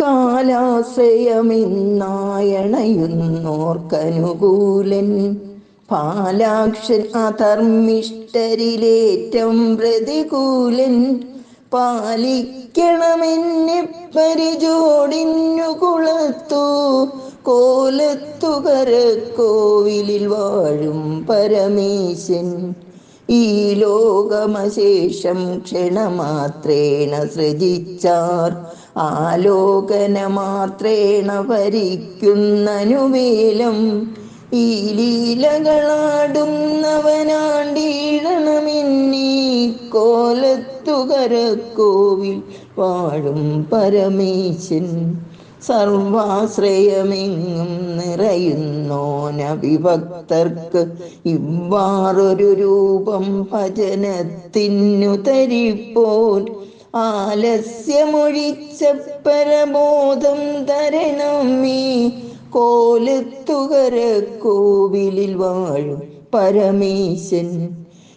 കാലാശ്രയമിന്നായണയുന്നോർക്കനുകൂലൻ പാലാക്ഷൻ അധർമ്മിഷ്ടരിലേറ്റം പ്രതികൂലൻ. പാലിക്കണമെന്നെ പരിചോടിന്നു കുളത്തു കോലത്തുകര കോവിലിൽ വാഴും പരമേശൻ. ഈ ലോകമശേഷം ക്ഷണമാത്രേണ സൃജിച്ചാർ. ആലോകന മാത്രേണ ഭരിക്കുന്നനുവേലം ഈ ലീലകളാടുന്നവനാണ്ടീഴണമെന്നീ കോലത്തുകരക്കോവിൽ വാഴും പരമേശൻ. സർവാശ്രയമെങ്ങും നിറയുന്നോനവിഭക്തർക്ക് ഇவ்வாറൊരു രൂപം ഭജനത്തിനു തരിപ്പോൻ ആലസ്യമൊഴിച്ച പരബോധം തരണം മീ കോലത്തുകര കോവിലിൽ വാഴും പരമേശൻ.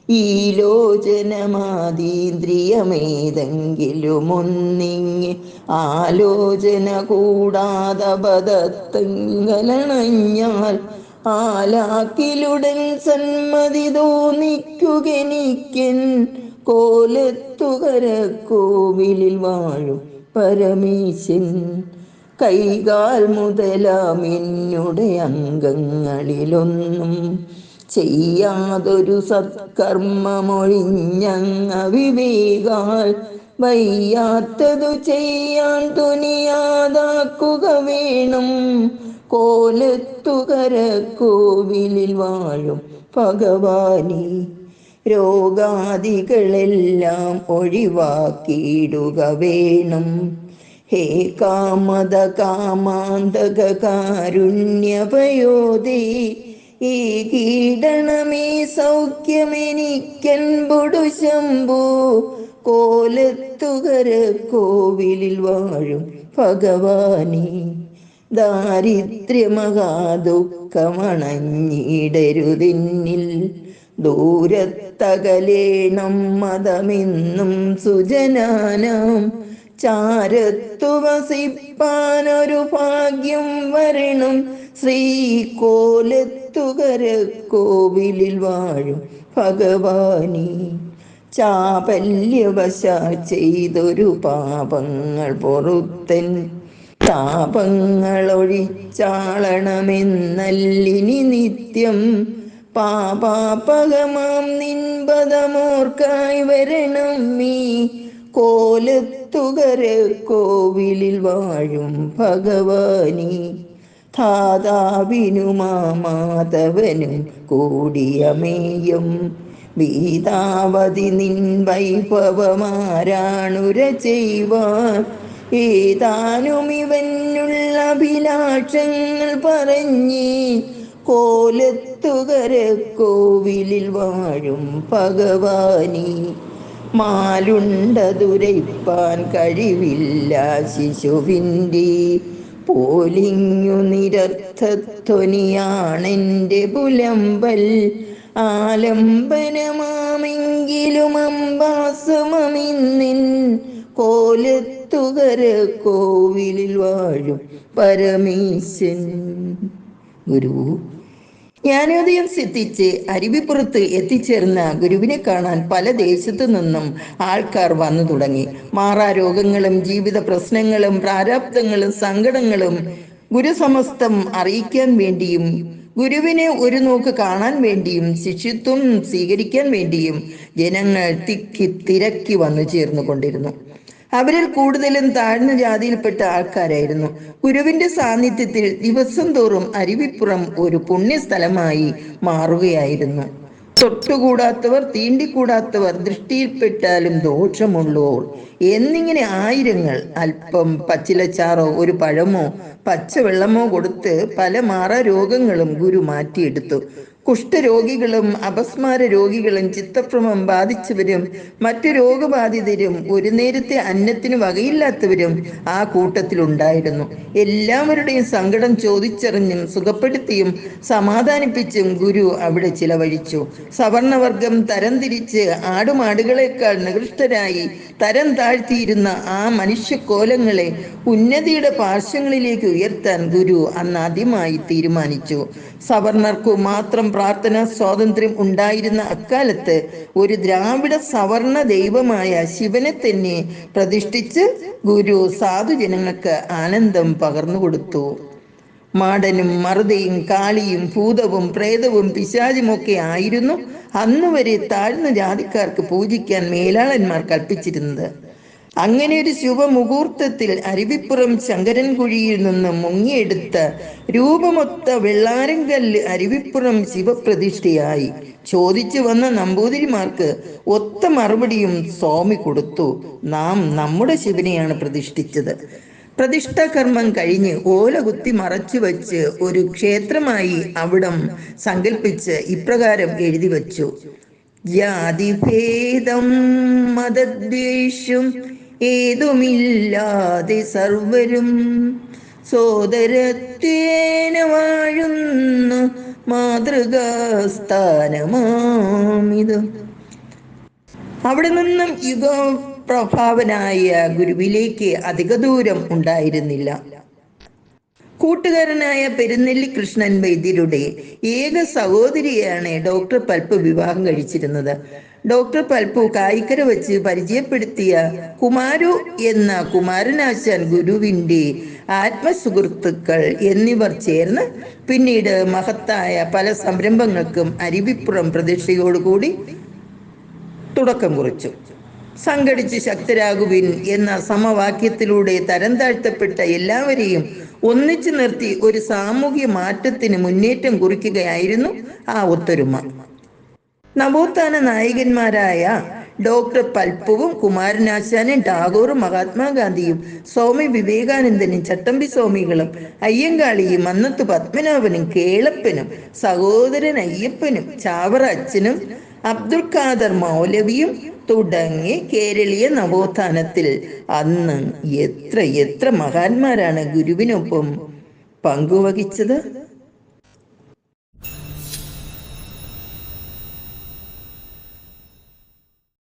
ഈ ലോചനമാതീന്ദ്രിയമേതെങ്കിലും ഒന്നിങ്ങി ആലോചന കൂടാതെ ബദത്തങ്ങളണഞ്ഞാൽ ആലാക്കിലുടൻ സന്മതി തോന്നിക്കുകനിക്കൻ കോലത്തുകര കോവിലിൽ വാഴും പരമേശൻ. കൈകാൽ മുതലാമിന്നുട അംഗങ്ങളിലൊന്നും ചെയ്യാതൊരു സത്കർമ്മമൊഴിഞ്ഞങ്ങ വിവേകാൽ വയ്യാത്തതു ചെയ്യാൻ തുനിയാതാക്കുക വേണം. കോലത്തുകര കോവിലിൽ വാഴും ഭഗവാനി. രോഗാദികളെല്ലാം ഒഴിവാക്കിയിടുക വേണം. ഹേ കാമത കാമാന്തക കാരുണ്യപയോദേ ഈ കീടണമേ സൗഖ്യമെനിക്കൻപൊടു ശംഭു. കോലത്തുകര കോവിലിൽ വാഴും ഭഗവാനി. ദാരിദ്ര്യമഹാദുഃഖമണഞ്ഞിടരുതിന്നിൽ ദൂരത്തകലേണം മതമെന്നും സുജനാനാം ചാരത്തു വസിപ്പാനൊരു ഭാഗ്യം വരണം. ശ്രീകോലത്തുകര കോവിലിൽ വാഴും ഭഗവാനി. ചാപല്യവശാ ചെയ്തൊരു പാപങ്ങൾ പൊറുത്തൻ താപങ്ങളൊഴിച്ചാളണമെന്നല്ലിനി നിത്യം പാപാപകമാം നിൻപദമോർക്കായി വരണം മീ കോലത്തുകര കോവിലിൽ വാഴും ഭഗവാനി. ധാതാവിനു മാമാധവനും കൂടിയമേയും. വീതാവതി നിൻ വൈഭവമാരാണുര ചെയ്യുവാൻ ഏതാനും ഇവനുള്ള അഭിലാഷങ്ങൾ പറഞ്ഞേ കോലത്തുകര കോവിലിൽ വാഴും ഭഗവാനി. മാലുണ്ടതുരയ്പാൻ കഴിവില്ല ശിശുവിന്റെ പോലിങ്ങു നിരർത്ഥത്വനിയാണെന്റെ പുലമ്പൽ. ആലംബനമാമെങ്കിലും അമ്പാസമമിന്നിൻ കോലത്തുകര കോവിലിൽ വാഴും പരമേശൻ ഗുരു ജ്ഞാനോദയം സിദ്ധിച്ച് അരുവിപ്പുറത്ത് എത്തിച്ചേർന്ന ഗുരുവിനെ കാണാൻ പല ദേശത്തു നിന്നും ആൾക്കാർ വന്നു തുടങ്ങി. മാറാ രോഗങ്ങളും ജീവിത പ്രശ്നങ്ങളും പ്രാരാബ്ദങ്ങളും സങ്കടങ്ങളും ഗുരുസമസ്തം അറിയിക്കാൻ വേണ്ടിയും ഗുരുവിനെ ഒരു നോക്ക് കാണാൻ വേണ്ടിയും ശിഷ്യത്വം സ്വീകരിക്കാൻ വേണ്ടിയും ജനങ്ങൾ തിക്കി തിരക്കി വന്നു ചേർന്നു കൊണ്ടിരുന്നു അവരിൽ കൂടുതലും താഴ്ന്ന ജാതിയിൽപ്പെട്ട ആൾക്കാരായിരുന്നു. ഗുരുവിന്റെ സാന്നിധ്യത്തിൽ ദിവസം തോറും അരുവിപ്പുറം ഒരു പുണ്യസ്ഥലമായി മാറുകയായിരുന്നു. തൊട്ടുകൂടാത്തവർ തീണ്ടിക്കൂടാത്തവർ ദൃഷ്ടിയിൽപ്പെട്ടാലും ദോഷമുള്ളവർ എന്നിങ്ങനെ ആയിരങ്ങൾ അല്പം പച്ചിലച്ചാറോ ഒരു പഴമോ പച്ചവെള്ളമോ കൊടുത്ത് പല മാറ രോഗങ്ങളും ഗുരു മാറ്റിയെടുത്തു. കുഷ്ഠരോഗികളും അപസ്മാര രോഗികളും ചിത്തഭ്രമം ബാധിച്ചവരും മറ്റു രോഗബാധിതരും ഒരു നേരത്തെ അന്നത്തിന് വകയില്ലാത്തവരും ആ കൂട്ടത്തിലുണ്ടായിരുന്നു. എല്ലാവരുടെയും സങ്കടം ചോദിച്ചറിഞ്ഞും സുഖപ്പെടുത്തിയും സമാധാനിപ്പിച്ചും ഗുരു അവിടെ ചിലവഴിച്ചു. സവർണവർഗം തരംതിരിച്ച് ആടുമാടുകളെക്കാൾ നികൃഷ്ടരായി തരം താഴ്ത്തിയിരുന്ന ആ മനുഷ്യക്കോലങ്ങളെ ഉന്നതിയുടെ പാർശ്വങ്ങളിലേക്ക് ഉയർത്താൻ ഗുരു അന്ന് ആദ്യമായി തീരുമാനിച്ചു. സവർണർക്കു മാത്രം പ്രാർത്ഥനാ സ്വാതന്ത്ര്യം ഉണ്ടായിരുന്ന അക്കാലത്ത് ഒരു ദ്രാവിഡ സവർണ ദൈവമായ ശിവനെ തന്നെ പ്രതിഷ്ഠിച്ച് ഗുരു സാധുജനങ്ങൾക്ക് ആനന്ദം പകർന്നു കൊടുത്തു. മാടനും മറുതയും കാളിയും ഭൂതവും പ്രേതവും പിശാചുമൊക്കെ ആയിരുന്നു അന്നുവരെ താഴ്ന്ന ജാതിക്കാർക്ക് പൂജിക്കാൻ മേലാളന്മാർ കൽപ്പിച്ചിരുന്നത്. അങ്ങനെ ഒരു ശുഭമുഹൂർത്തത്തിൽ അരുവിപ്പുറം ശങ്കരൻകുഴിയിൽ നിന്ന് മുങ്ങിയെടുത്ത രൂപമൊത്ത വെള്ളാരങ്കല്ല് അരുവിപ്പുറം ശിവപ്രതിഷ്ഠയായി. ചോദിച്ചു വന്ന നമ്പൂതിരിമാർക്ക് ഒത്ത മറുപടിയും സ്വാമി കൊടുത്തു. നാം നമ്മുടെ ശിവനെയാണ് പ്രതിഷ്ഠിച്ചത്. പ്രതിഷ്ഠാകർമ്മം കഴിഞ്ഞ് ഓല കുത്തി മറച്ചു വച്ച് ഒരു ക്ഷേത്രമായി അവിടം സങ്കല്പിച്ച് ഇപ്രകാരം എഴുതി വച്ചു. ജാതിഭേദം മതദ്വേഷം ഏതുമില്ലാതെ സർവരും സോദരത്വേന വാഴുന്ന മാതൃകാസ്ഥാനമാമിത്. അവിടെ നിന്നും യുഗപ്രഭാവനായ ഗുരുവിലേക്ക് അധിക ദൂരം ഉണ്ടായിരുന്നില്ല. കൂട്ടുകാരനായ പെരുന്നെല്ലി കൃഷ്ണൻ വൈദ്യരുടെ ഏക സഹോദരിയാണ് ഡോക്ടർ പൽപ്പ് വിവാഹം കഴിച്ചിരുന്നത്. ഡോക്ടർ പൽപ്പു കായിക്കര വെച്ച് പരിചയപ്പെടുത്തിയ കുമാരു എന്ന കുമാരനാശാൻ ഗുരുവിന്റെ ആത്മസുഹൃത്തുക്കൾ എന്നിവർ ചേർന്ന് പിന്നീട് മഹത്തായ പല സംരംഭങ്ങൾക്കും അരുവിപ്പുറം പ്രതീക്ഷയോടുകൂടി തുടക്കം കുറിച്ചു. സംഘടിച്ച് ശക്തരാകുവിൻ എന്ന സമവാക്യത്തിലൂടെ തരം താഴ്ത്തപ്പെട്ട എല്ലാവരെയും ഒന്നിച്ചു നിർത്തി ഒരു സാമൂഹ്യ മാറ്റത്തിന് മുന്നേറ്റം കുറിക്കുകയായിരുന്നു ആ ഒത്തൊരുമ. നവോത്ഥാന നായകന്മാരായ ഡോക്ടർ പൽപ്പുവും കുമാരനാശാനും ടാഗോറും മഹാത്മാഗാന്ധിയും സ്വാമി വിവേകാനന്ദനും ചട്ടമ്പി സ്വാമികളും അയ്യങ്കാളിയും മന്നത്ത് പത്മനാഭനും കേളപ്പനും സഹോദരൻ അയ്യപ്പനും ചാവറ അച്ഛനും അബ്ദുൽ ഖാദർ മൗലവിയും തുടങ്ങി കേരളീയ നവോത്ഥാനത്തിൽ അന്ന് എത്ര എത്ര മഹാന്മാരാണ് ഗുരുവിനൊപ്പം പങ്കുവഹിച്ചത്.